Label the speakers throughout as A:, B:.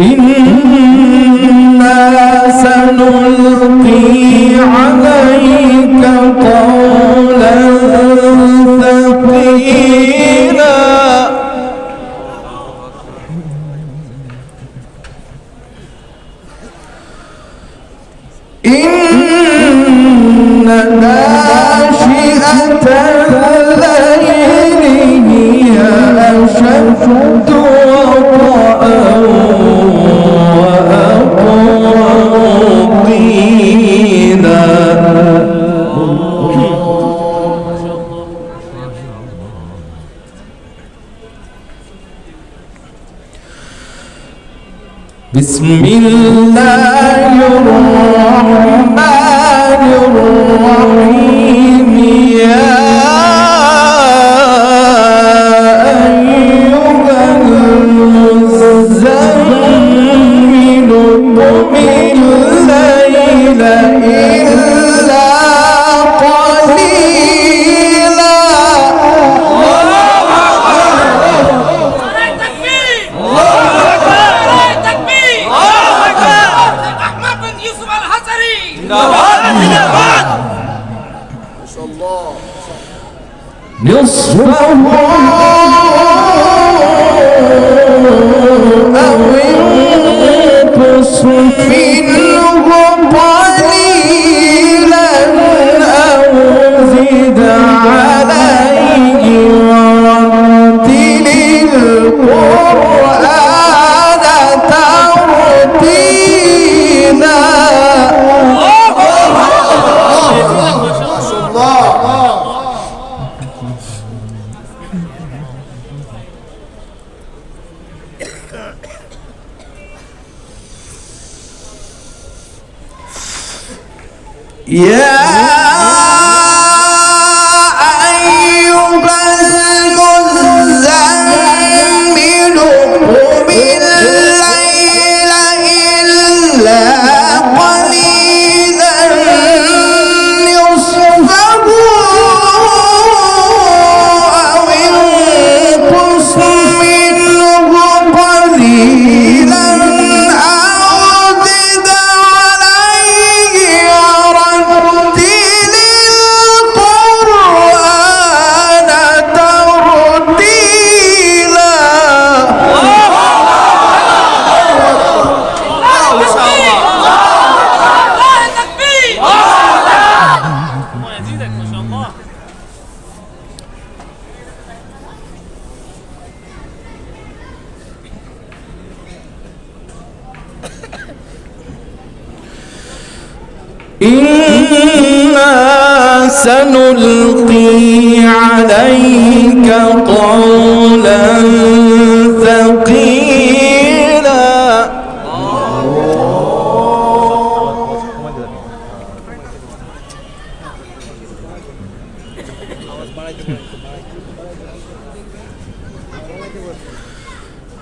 A: إنا سنلقي عليك قولا ثقيلا. إن ناشئة
B: বিসমিল্লাহ। Meus favores.
A: Yeah. سنلقي عليك قولا ثقيلا.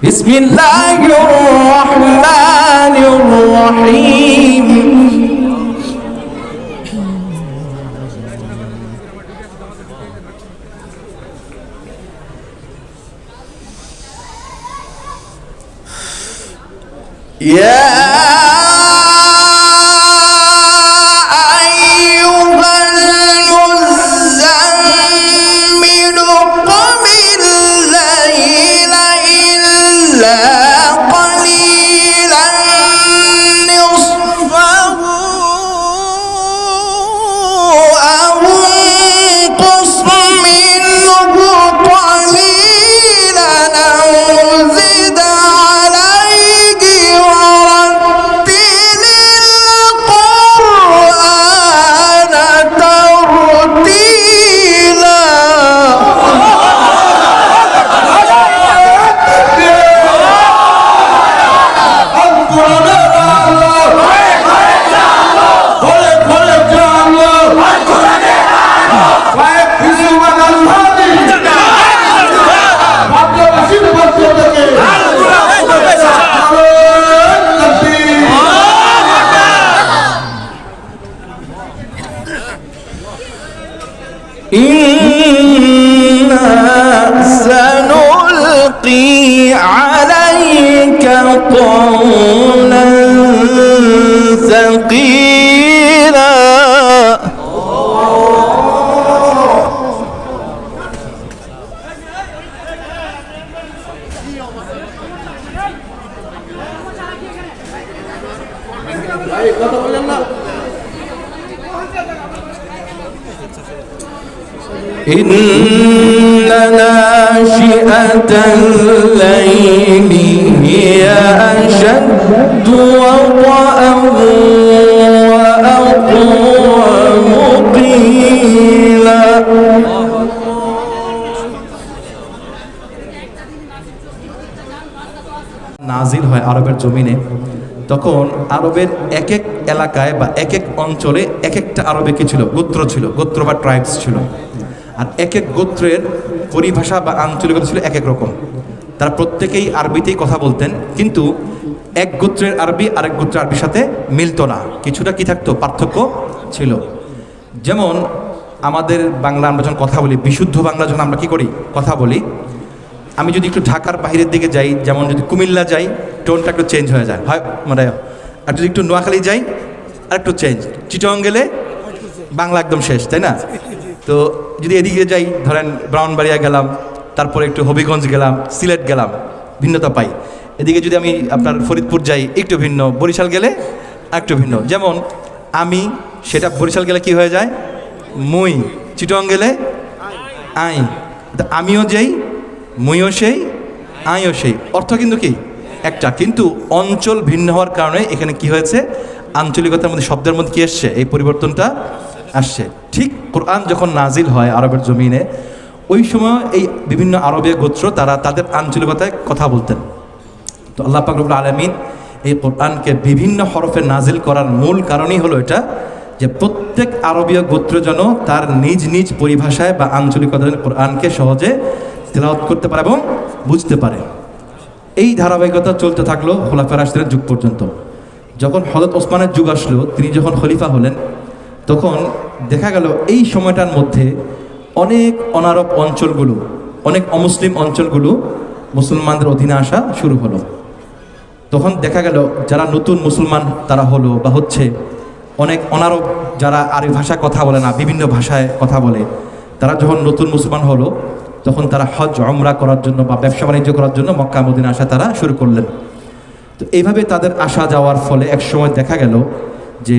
A: بسم الله الرحمن الرحيم. Yeah. إنا سنلقي عليك قولا ثقيلا. لا يقدر ولا لا إن ناشئة الليل هي أشد وطئا وأقوم قيلا
C: নাজিল হয় আরবের জমিনে তখন আরবের এক এক এলাকায় বা এক এক অঞ্চলে এক একটা আরবে কি ছিল? গোত্র ছিল। গোত্র বা ট্রাইবস ছিল। আর এক এক গোত্রের পরিভাষা বা আঞ্চলিকতা ছিল এক এক রকম। তারা প্রত্যেকেই আরবিতেই কথা বলতেন, কিন্তু এক গোত্রের আরবি আরেক গোত্রের আরবির সাথে মিলতো না। কিছুটা কি থাকতো? পার্থক্য ছিল। যেমন আমাদের বাংলা আমরা যখন কথা বলি, বিশুদ্ধ বাংলা যখন আমরা কি করি? কথা বলি আমি যদি একটু ঢাকার বাইরের দিকে যাই, যেমন যদি কুমিল্লা যাই টোনটা একটু চেঞ্জ হয়ে যায়। হয় মানে আর যদি একটু নোয়াখালী যাই, আর একটু চেঞ্জ চিটং গেলে বাংলা একদম শেষ, তাই না? তো যদি এদিকে যাই, ধরেন ব্রাউনবাড়িয়া গেলাম, তারপরে একটু হবিগঞ্জ গেলাম, সিলেট গেলাম, ভিন্নতা পাই। এদিকে যদি আমি আপনার ফরিদপুর যাই, একটু ভিন্ন। বরিশাল গেলে একটু ভিন্ন। যেমন আমি, সেটা বরিশাল গেলে কি হয়ে যায়? মুই। চিটং গেলে আই আমিও যেই মুইও সেই, আইও সেই। অর্থ কিন্তু কি? একটা। কিন্তু অঞ্চল ভিন্ন হওয়ার কারণে এখানে কি হয়েছে? আঞ্চলিকতার মধ্যে, শব্দের মধ্যে কি এসছে এই পরিবর্তনটা আসছে। ঠিক কোরআন যখন নাজিল হয় আরবের জমিনে, ওই সময় এই বিভিন্ন আরবের গোত্র, তারা তাদের আঞ্চলিকতায় কথা বলতেন। তো আল্লাহ পাকরুল আলমিন এই কোরআনকে বিভিন্ন হরফে নাজিল করার মূল কারণই হলো এটা, যে প্রত্যেক আরবীয় গোত্র যেন তার নিজ নিজ পরিভাষায় বা আঞ্চলিকতা কোরআনকে সহজে তেলাওয়াত করতে পারে এবং বুঝতে পারে। এই ধারাবাহিকতা চলতে থাকল খোলাফের রাশিদের যুগ পর্যন্ত। যখন হজরত ওসমানের যুগ আসলো, তিনি যখন খলিফা হলেন, তখন দেখা গেল এই সময়টার মধ্যে অনেক অনারব অঞ্চলগুলো, অনেক অমুসলিম অঞ্চলগুলো মুসলমানদের অধীনে আসা শুরু হলো। তখন দেখা গেল যারা নতুন মুসলমান তারা হলো বা হচ্ছে অনেক অনারব যারা আরবি ভাষায় কথা বলে না, বিভিন্ন ভাষায় কথা বলে, তারা যখন নতুন মুসলমান হলো তখন তারা হজ অমরা করার জন্য বা ব্যবসা বাণিজ্য করার জন্য মক্কা, মদিনা আসা তারা শুরু করলেন। তো এইভাবে তাদের আসা যাওয়ার ফলে এক সময় দেখা গেল যে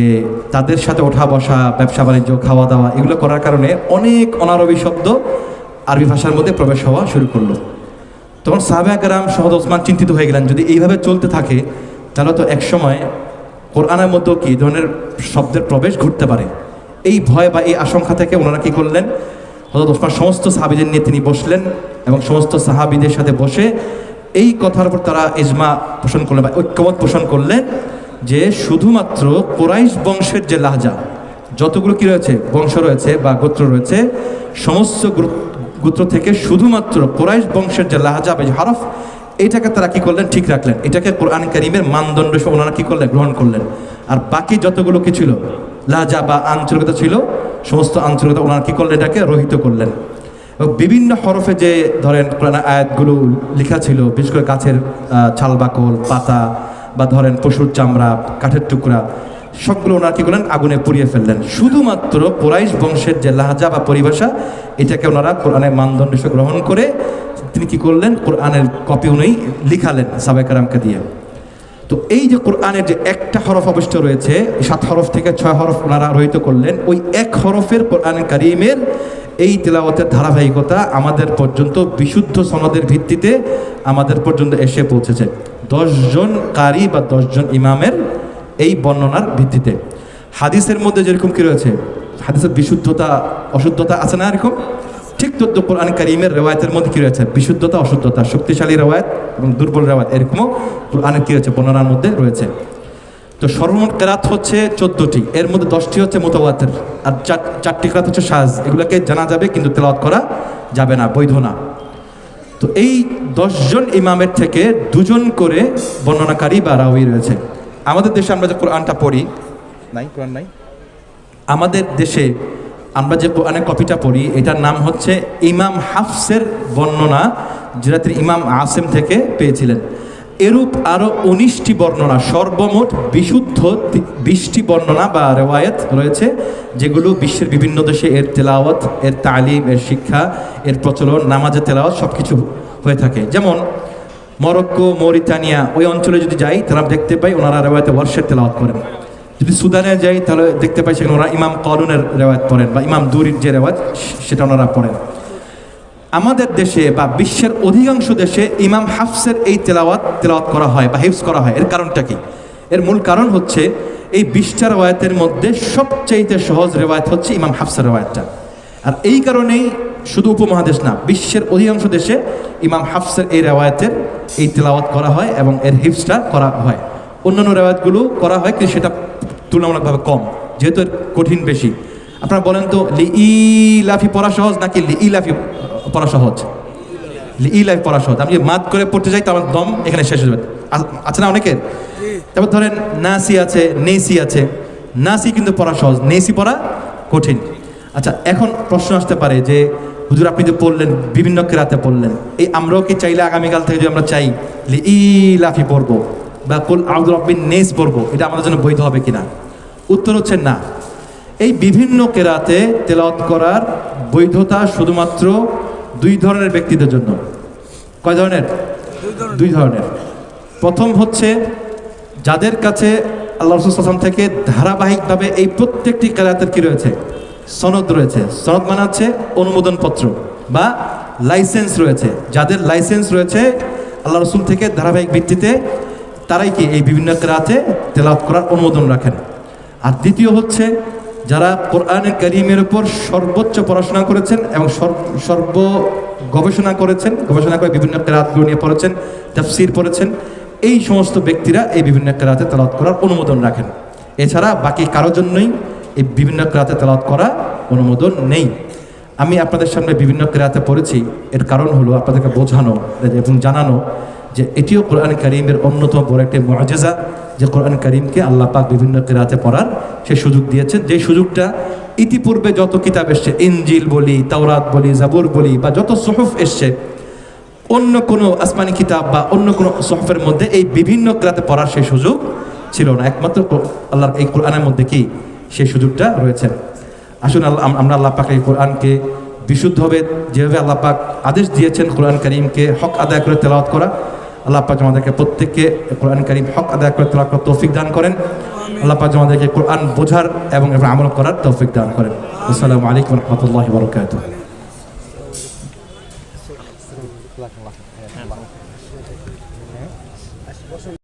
C: তাদের সাথে ওঠা বসা, ব্যবসা বাণিজ্য, খাওয়া দাওয়া এগুলো করার কারণে অনেক অনারবি শব্দ আরবি ভাষার মধ্যে প্রবেশ হওয়া শুরু করল। তখন সাহাবাহাম সহদ ওসমান চিন্তিত হয়ে গেলেন, যদি এইভাবে চলতে থাকে, তাহলে তো এক সময় কোরআনের মধ্যেও কি ধরনের শব্দের প্রবেশ ঘটতে পারে। এই ভয় বা এই আশঙ্কা থেকে ওনারা কি করলেন? হজরত ওসমান, সমস্ত সাহাবিদের নিয়ে তিনি বসলেন এবং সমস্ত সাহাবিদের সাথে বসে এই কথার উপর তারা ইজমা পোষণ করলেন বা ঐক্যমত পোষণ করলেন যে শুধুমাত্র কোরাইশ বংশের যে লাহজা, যতগুলো কি রয়েছে, বংশ রয়েছে বা গোত্র রয়েছে, সমস্ত গোত্র থেকে শুধুমাত্র কোরাইশ বংশের যে লাহাজা বা হরফ, এটাকে তারা কি করলেন? ঠিক রাখলেন। এটাকে কোরআন করিমের মানদণ্ড ওনারা কি করলেন? গ্রহণ করলেন। আর বাকি যতগুলো কি ছিল? লাহাজা বা আঞ্চলিকতা ছিল সমস্ত আঞ্চলিকতা ওনারা কি করলেন? এটাকে রহিত করলেন। এবং বিভিন্ন হরফে যে ধরেন কোরআন আয়াতগুলো লেখা ছিল বিশেষ করে গাছের আহ, ছাল বাকল পাতা বা ধরেন পশুর চামড়া কাঠের টুকরা সবগুলো ওনারা কী করলেন? আগুনে পুড়িয়ে ফেললেন। শুধুমাত্র কোরাইশ বংশের যে লাহাজা বা পরিভাষা এটাকে ওনারা কোরআনের মানদণ্ড গ্রহণ করে তিনি কী করলেন? কোরআনের কপি উনি লিখালেন সাবেকারামকে দিয়ে। তো এই যে কোরআনের যে একটা হরফ অবশিষ্ট রয়েছে সাত হরফ থেকে ছয় হরফ ওনারা রহিত করলেন, ওই এক হরফের কোরআন কারিমের এই তেলাওয়াতের ধারাবাহিকতা আমাদের পর্যন্ত বিশুদ্ধ সনদের ভিত্তিতে আমাদের পর্যন্ত এসে পৌঁছেছে। দশজন কারি বা দশজন ইমামের এই বর্ণনার ভিত্তিতে। হাদিসের মধ্যে যেরকম কি রয়েছে? হাদিসের বিশুদ্ধতা, অশুদ্ধতা আছে না এরকম? ঠিক তদ্দ কোরআন কারিমের রেওয়ায়তের মধ্যে কি রয়েছে? বিশুদ্ধতা অশুদ্ধতা শক্তিশালী রেওয়ায়ত এবং দুর্বল রেওয়ায়ত এরকমও কোরআনে কি রয়েছে? বর্ণনার মধ্যে রয়েছে। তো সর্বমোট কেরাত হচ্ছে চোদ্দটি। এর মধ্যে দশটি হচ্ছে মোতাবাতের আর চার- চারটি কেরাত হচ্ছে সাজ। এগুলোকে জানা যাবে কিন্তু তেলাওয়াত করা যাবে না বৈধ না। তো এই দশজন ইমামের থেকে দুজন করে বর্ণনাকারী বা রাউই রয়েছে। আমাদের দেশে আমরা যে কোরআনটা পড়ি নাই কোরআন নাই। আমাদের দেশে আমরা যে কোরআনের কপিটা পড়ি, এটার নাম হচ্ছে ইমাম হাফসের বর্ণনা, যেটা তিনি ইমাম আসেম থেকে পেয়েছিলেন। এরূপ আরও উনিশটি বর্ণনা, সর্বমোট বিশুদ্ধ বিশটি বর্ণনা বা রেওয়ায়ত রয়েছে, যেগুলো বিশ্বের বিভিন্ন দেশে এর তেলাওয়াত, এর তালিম, এর শিক্ষা, এর প্রচলন, নামাজের তেলাওয়াত সব কিছু হয়ে থাকে। যেমন মরক্কো, মরিতানিয়া, ওই অঞ্চলে যদি যাই, তারা দেখতে পাই ওনারা রেওয়ায়তে বর্ষের তেলাওয়াত করেন। যদি সুদানে যাই, তাহলে দেখতে পাই সেখানে ওরা ইমাম কলুনের রেওয়ায়ত পড়েন বা ইমাম দুরির যে রেওয়াজ সেটা ওনারা পড়েন। আমাদের দেশে বা বিশ্বের অধিকাংশ দেশে ইমাম হাফসের এই তেলাওয়াত তেলাওয়াত করা হয় বা হিফস করা হয়। এর কারণটা কি? এর মূল কারণ হচ্ছে, এই বিশটা রেওয়ায়তের মধ্যে সবচাইতে সহজ রেওয়ায়ত হচ্ছে ইমাম হাফসের রেওয়ায়তটা। আর এই কারণেই শুধু উপমহাদেশ না, বিশ্বের অধিকাংশ দেশে ইমাম হাফসের এই রেওয়ায়তের এই তেলাওয়াত করা হয় এবং এর হিফসটা করা হয়। অন্যান্য রেওয়ায়তগুলো করা হয়, কিন্তু সেটা তুলনামূলকভাবে কম, যেহেতু কঠিন বেশি। আপনারা বলেন তো লি ই লাফি পড়া সহজ নাকি লি ই লাফি পড়া সহজ? লি ই লাফি পড়া সহজ। আমি যদি মাত করে পড়তে যাই তো আমার দম এখানে শেষ হয়ে যাবে। আছে না অনেকের? তারপর ধরেন, নাসি আছে, নেসি আছে। নাসি কিন্তু পড়া সহজ, নেসি পড়া কঠিন। আচ্ছা এখন প্রশ্ন আসতে পারে যে, হুজুর আপনি যে পড়লেন, বিভিন্ন কেরাতে পড়লেন, এই আমরাও কি চাইলে আগামীকাল থেকে যদি আমরা চাই লি ই লাফি পড়ব? বা কুল আব্দুল রব্বিন নেস পড়ব এটা আমাদের জন্য বৈধ হবে কিনা? উত্তর হচ্ছে না। এই বিভিন্ন কেরাতে তেলাওয়াত করার বৈধতা শুধুমাত্র দুই ধরনের ব্যক্তিদের জন্য। কয় ধরনের? দুই ধরনের। প্রথম হচ্ছে যাদের কাছে আল্লাহ রসুল রসুলাম থেকে ধারাবাহিকভাবে এই প্রত্যেকটি কেরাতের কি রয়েছে? সনদ রয়েছে। সনদ মানে হচ্ছে অনুমোদনপত্র বা লাইসেন্স রয়েছে। যাদের লাইসেন্স রয়েছে আল্লাহ রসুল থেকে ধারাবাহিক ভিত্তিতে তারাই কি এই বিভিন্ন কেরাতে তেলাওয়াত করার অনুমোদন রাখেন? আর দ্বিতীয় হচ্ছে, যারা কোরআনের করিমের উপর সর্বোচ্চ পড়াশোনা করেছেন এবং সর্ব- গবেষণা করেছেন, গবেষণা করে বিভিন্ন কেরাতগুলো নিয়ে পড়েছেন, তাফসির পড়েছেন, এই সমস্ত ব্যক্তিরা এই বিভিন্ন কেরাতে তেলাওয়াত করার অনুমোদন রাখেন। এছাড়া বাকি কারোর জন্যই এই বিভিন্ন কেরাতে তেলাওয়াত করা অনুমোদন নেই। আমি আপনাদের সামনে বিভিন্ন কেরাতে পড়েছি, এর কারণ হলো আপনাদেরকে বোঝানো এবং জানানো যে এটিও কোরআন করিমের অন্যতম বড় একটি মজেজা যে কোরআন করিমকে আল্লাহ পাক বিভিন্ন কেরাতে পড়ার সে সুযোগ দিয়েছেন। যে সুযোগটা ইতিপূর্বে যত কিতাব এসছে, ইনজিল বলি, তাওরাত বলি, জাবুর বলি বা যত সহফ এসছে, অন্য কোনো আসমানি কিতাব বা অন্য কোনো সহফের মধ্যে এই বিভিন্ন কেরাতে পড়ার সেই সুযোগ ছিল না। একমাত্র আল্লাহর এই কোরআনের মধ্যে কি? সেই সুযোগটা রয়েছে। আসুন আল্লাহ আমরা আল্লাহ পাক এই কোরআনকে বিশুদ্ধভাবে যেভাবে আল্লাহ পাক আদেশ দিয়েছেন কোরআন করিমকে হক আদায় করে তেলাওয়াত করা আল্লাহ পাক আমাদেরকে প্রত্যেককে কোরআন করিম হক আদায় করে তোলা তৌফিক দান করেন। আল্লাহ পাক আমাদেরকে কোরআন বোঝার এবং আমল করার তৌফিক দান করেন। আসসালামু আলাইকুম রহমতুল্লাহ বরকাতুহ।